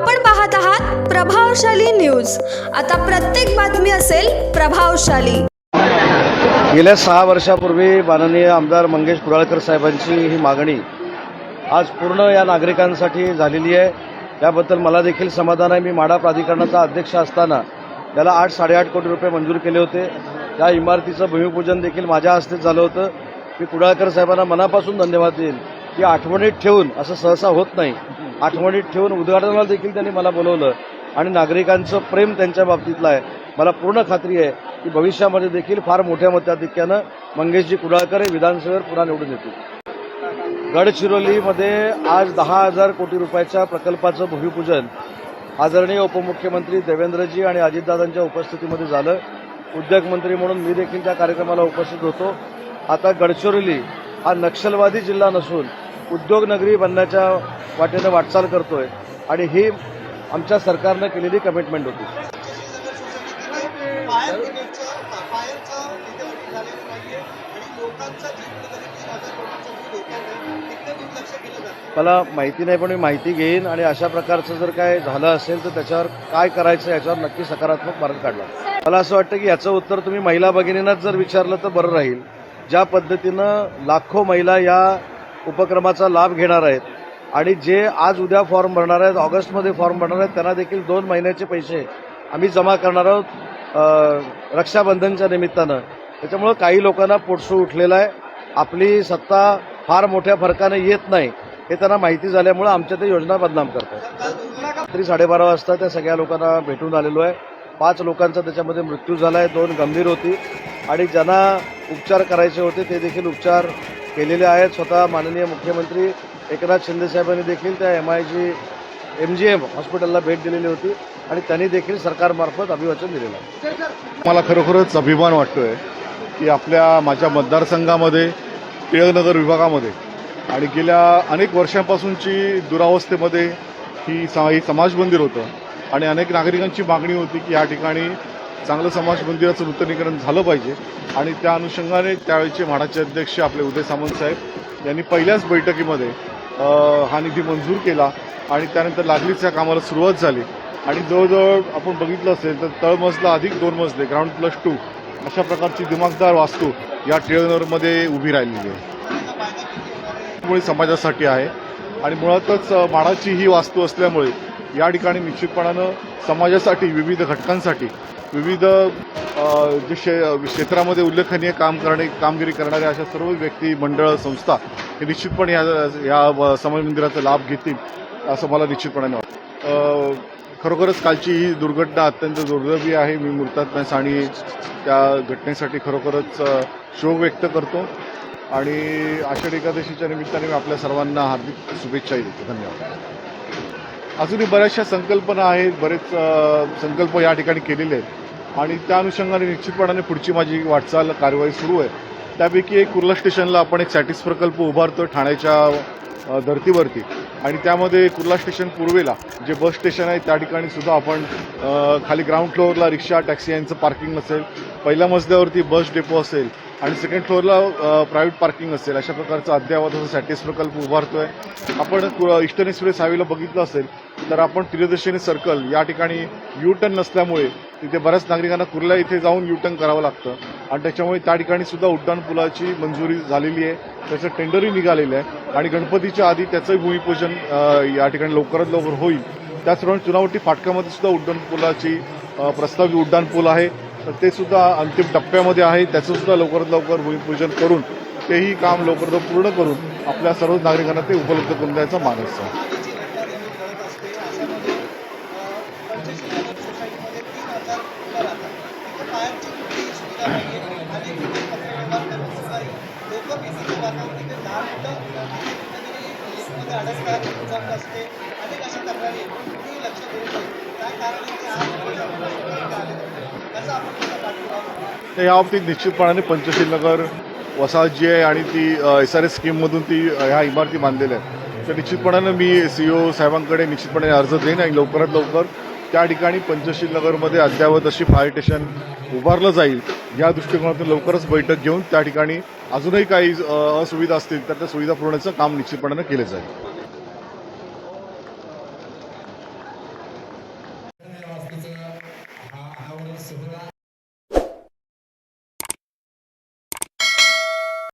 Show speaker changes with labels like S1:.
S1: आपण पाहत आहात प्रभावशाली न्यूज. आता प्रत्येक बातमी असेल प्रभावशाली.
S2: गेल्या सहा वर्षापूर्वी माननीय आमदार मंगेश कुडाळकर साहेबांची ही मागणी आज पूर्ण या नागरिकांसाठी झालेली आहे. त्याबद्दल मला देखील समाधान आहे. मी माडा प्राधिकरणाचा अध्यक्ष असताना त्याला आठ साडेआठ कोटी रुपये मंजूर केले होते. त्या इमारतीचं भूमिपूजन देखील माझ्या हस्ते झालं होतं. मी कुडाळकर साहेबांना मनापासून धन्यवाद देईन. की आठवणीत ठेवून असं सहसा होत नाही. आठवणीत ठेवून उद्घाटनाला देखील त्यांनी मला बोलवलं. आणि नागरिकांचं प्रेम त्यांच्या बाबतीतलं आहे. मला पूर्ण खात्री आहे की भविष्यामध्ये देखील फार मोठ्या मताधिक्यानं मंगेशजी कुडाळकर हे विधानसभेवर पुन्हा निवडून येतील. गडचिरोलीमध्ये आज दहा हजार कोटी रुपयाच्या प्रकल्पाचं भूमिपूजन आदरणीय उपमुख्यमंत्री देवेंद्रजी आणि अजितदादांच्या उपस्थितीमध्ये झालं. उद्योगमंत्री म्हणून मी देखील त्या कार्यक्रमाला उपस्थित होतो. आता गडचिरोली हा नक्षलवादी जिल्हा नसून उद्योगनगरी बनण्याच्या वाटेनं वाटचाल करतोय आणि ही आमच्या सरकारनं केलेली कमिटमेंट होती. मला माहिती नाही पण मी माहिती घेईन आणि अशा प्रकारचं जर काय झालं असेल तर त्याच्यावर काय करायचं याच्यावर नक्की सकारात्मक मार्ग काढला. मला असं वाटतं की याचं उत्तर तुम्ही महिला भगिनींनाच जर विचारलं तर बरं राहील. ज्या पद्धतीनं लाखो महिला या उपक्रमाचा लाभ घेणार आहेत. आणि जे आज उद्या फॉर्म भरणार आहेत ऑगस्टमध्ये फॉर्म भरणार आहेत त्यांना देखील दोन महिन्याचे पैसे आम्ही जमा करणार आहोत रक्षाबंधनच्या निमित्तानं. त्याच्यामुळं काही लोकांना पोटसू उठलेला आहे. आपली सत्ता फार मोठ्या फरकाने येत नाही हे त्यांना माहिती झाल्यामुळं आमच्या ते योजना बदनाम करतात. रात्री साडेबारा वाजता त्या सगळ्या लोकांना भेटून आलेलो आहे. पाच लोकांचा त्याच्यामध्ये मृत्यू झाला आहे दोन गंभीर होती. आणि ज्यांना उपचार करायचे होते ते देखील उपचार केलेले आहेत स्वतः माननीय मुख्यमंत्री एकनाथ शिंदे साहेबांनी देखील त्या M I G M G M हॉस्पिटलला भेट दिलेली होती आणि त्यांनी देखील सरकारमार्फत अभिवाचन दिलेलं आहे.
S3: मला खरोखरच अभिमान वाटतोय की आपल्या माझ्या मतदारसंघामध्ये टिळकनगर विभागामध्ये आणि गेल्या अनेक वर्षांपासूनची दुरावस्थेमध्ये ही सा ही समाज मंदिर होतं आणि अनेक नागरिकांची मागणी होती की या ठिकाणी चांगलं समाज मंदिराचं नूतनीकरण झालं पाहिजे. आणि त्या अनुषंगाने त्यावेळीचे म्हाडाचे अध्यक्ष आपले उदय सामंत साहेब यांनी पहिल्याच बैठकीमध्ये हा निधी मंजूर केला आणि त्यानंतर लागलीच या कामाला सुरुवात झाली. आणि जवळजवळ आपण बघितलं असेल तर तळमजला अधिक दोन मजले ग्राउंड प्लस टू अशा प्रकारची दिमागदार वास्तू या टिळनरमध्ये उभी राहिलेली आहे. मुळे समाजासाठी आहे. आणि मुळातच माडाची ही वास्तू असल्यामुळे या ठिकाणी निश्चितपणानं समाजासाठी विविध घटकांसाठी विविध जे क्षे क्षेत्रामध्ये उल्लेखनीय काम करणे कामगिरी करणाऱ्या अशा सर्व व्यक्ती मंडळ संस्था हे निश्चितपणे या या व- समाज मंदिराचा लाभ घेतील असं मला निश्चितपणाने वाटतं. खरोखरच कालची ही दुर्घटना अत्यंत दुर्दैवी आहे. मी मृतात्म्यास आणि त्या घटनेसाठी खरोखरच शोक व्यक्त करतो आणि आषाढी एकादशीच्या निमित्ताने मी आपल्या सर्वांना हार्दिक शुभेच्छाही देतो. धन्यवाद. अजूनही बऱ्याचशा संकल्पना आहेत. बरेच संकल्प या ठिकाणी केलेले आहेत. आणि त्या अनुषंगाने निश्चितपणाने पुढची माझी वाटचाल कारवाई सुरू आहे. त्यापैकी एक कुर्ला स्टेशनला आपण एक सॅटिस प्रकल्प उभारतो ठाण्याच्या धर्तीवरती. आणि त्यामध्ये कुर्ला स्टेशन पूर्वेला जे बस स्टेशन आहे त्या ठिकाणी सुद्धा आपण खाली ग्राउंड फ्लोअरला रिक्षा टॅक्सी यांचं पार्किंग असेल पहिल्या मजल्यावरती बस डेपो असेल आणि सेकंड फ्लोअरला प्रायव्हेट पार्किंग असेल अशा प्रकारचा अद्ययावत असा सॅटिस प्रकल्प उभारतोय. आपण ईस्टर्न एक्सप्रेस हायवेला बघितलं असेल तर आपण त्रिदर्शनी सर्कल या ठिकाणी यू टर्न नसल्यामुळे तिथे बऱ्याच नागरिकांना कुर्ला इथे जाऊन युटर्न करावं लागतं. आणि त्याच्यामुळे त्या ठिकाणी सुद्धा उड्डाण पुलाची मंजुरी झालेली आहे. त्याचं टेंडरही निघालेलं आहे. आणि गणपतीच्या आधी त्याचंही भूमिपूजन या ठिकाणी लवकरात लवकर होईल. त्याचप्रमाणे चुनावटी फाटकामध्ये सुद्धा उड्डाण पुलाची प्रस्तावित उड्डाण पूल आहे. तर ते सुद्धा अंतिम टप्प्यामध्ये आहे. त्याचं सुद्धा लवकरात लवकर भूमिपूजन करून तेही काम लवकरात लवकर पूर्ण करून आपल्या सर्व नागरिकांना ते उपलब्ध करून द्यायचा मानस आहे
S4: आधीची घटना देखील घडत असते अशामध्ये अ, पंचशील सोसायटीमध्ये तीन हजार मुलं राहतात तिथे फायरची कुठलीही सुविधा नाही आहे आणि तिथे व्यवहार करून सुद्धाही लोक भीतीचे वातावरण तिथे दहा मिनिटं तिथे कुठेतरी लिफ्टमध्ये अडकतात जंप असते अनेक अशा तक्रारी आहेत. पण कुठेही लक्ष देत नाही काय कारण आहे की आज कुठे आले कसं आपण त्याचा पाठपुरावा करतो?
S3: तर या बाबतीत निश्चितपणाने पंचशील नगर वसाहत जी आहे आणि ती एस आर एस स्कीममधून ती ह्या इमारती बांधलेल्या आहेत. तर निश्चितपणानं मी सी ओ साहेबांकडे निश्चितपणे अर्ज देईन आणि लवकरात लवकर त्या ठिकाणी पंचशील नगरमध्ये अद्ययावत अशी फायर स्टेशन उभारलं जाईल. या दृष्टिकोनातून लवकरच बैठक घेऊन त्या ठिकाणी अजूनही काही असुविधा असतील तर त्या सुविधा पुरवण्याचं काम निश्चितपणानं केलं जाईल.